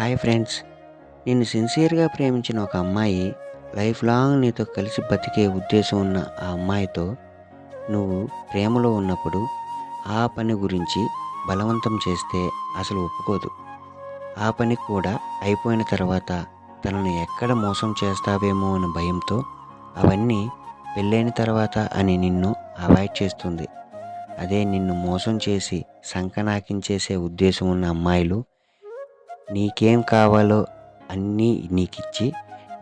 Hi friends. నిన్ను సిన్సియర్గా ప్రేమించిన ఒక అమ్మాయి లైఫ్ లాంగ్ నీతో కలిసి బతికే ఉద్దేశం ఉన్న ఆ అమ్మాయితో నువ్వు ప్రేమలో ఉన్నప్పుడు ఆ పని గురించి బలవంతం చేస్తే అసలు ఒప్పుకోదు. ఆ పని కూడా అయిపోయిన తర్వాత తనను ఎక్కడ మోసం చేస్తావేమో అనే భయంతో అవన్నీ పెళ్ళైన తర్వాత అని నిన్ను అవాయిడ్ చేస్తుంది. అదే నిన్ను మోసం చేసి సంకనాకించేసే ఉద్దేశం ఉన్న అమ్మాయిలు నీకేం కావాలో అన్నీ నీకు ఇచ్చి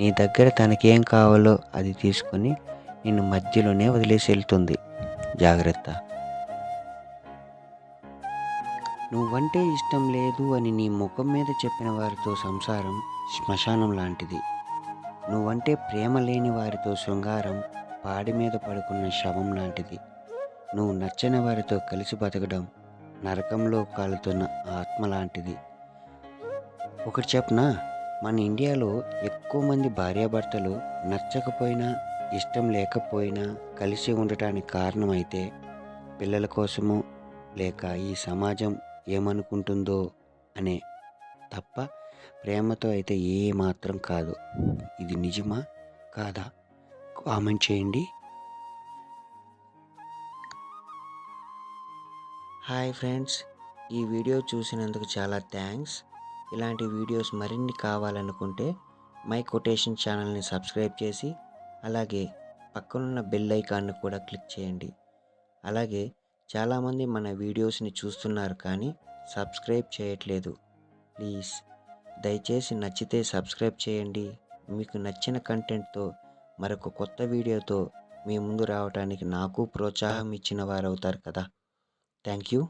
నీ దగ్గర తనకేం కావాలో అది తీసుకొని నిన్ను మధ్యలోనే వదిలేసి వెళ్తుంది. జాగ్రత్త. నువ్వంటే ఇష్టం లేదు అని నీ ముఖం మీద చెప్పిన వారితో సంసారం శ్మశానం లాంటిది. నువ్వంటే ప్రేమ లేని వారితో శృంగారం పాడి మీద పడుకున్న శవం లాంటిది. నువ్వు నచ్చని వారితో కలిసి బతకడం నరకంలో కాలుతున్న ఆత్మ లాంటిది. ఒకటి చెప్పనా? మన ఇండియాలో ఎక్కువ మంది భార్యాభర్తలు నచ్చకపోయినా ఇష్టం లేకపోయినా కలిసి ఉండటానికి కారణమైతే పిల్లల కోసమో లేక ఈ సమాజం ఏమనుకుంటుందో అనే తప్ప ప్రేమతో అయితే ఏ మాత్రం కాదు. ఇది నిజమా? కాదా? కామెంట్ చేయండి. హాయ్ ఫ్రెండ్స్ ఈ వీడియో చూసినందుకు చాలా థ్యాంక్స్. ఇలాంటి వీడియోస్ మరిన్ని కావాలనుకుంటే మై కొటేషన్ ఛానల్ని సబ్స్క్రైబ్ చేసి అలాగే పక్కనున్న బెల్ ఐకాన్ను కూడా క్లిక్ చేయండి. అలాగే చాలామంది మన వీడియోస్ని చూస్తున్నారు కానీ సబ్స్క్రైబ్ చేయట్లేదు. ప్లీజ్ దయచేసి నచ్చితే సబ్స్క్రైబ్ చేయండి. మీకు నచ్చిన కంటెంట్తో మరొక కొత్త వీడియోతో మీ ముందు రావడానికి నాకు ప్రోత్సాహం ఇచ్చిన వారు అవుతారు కదా. Thank you.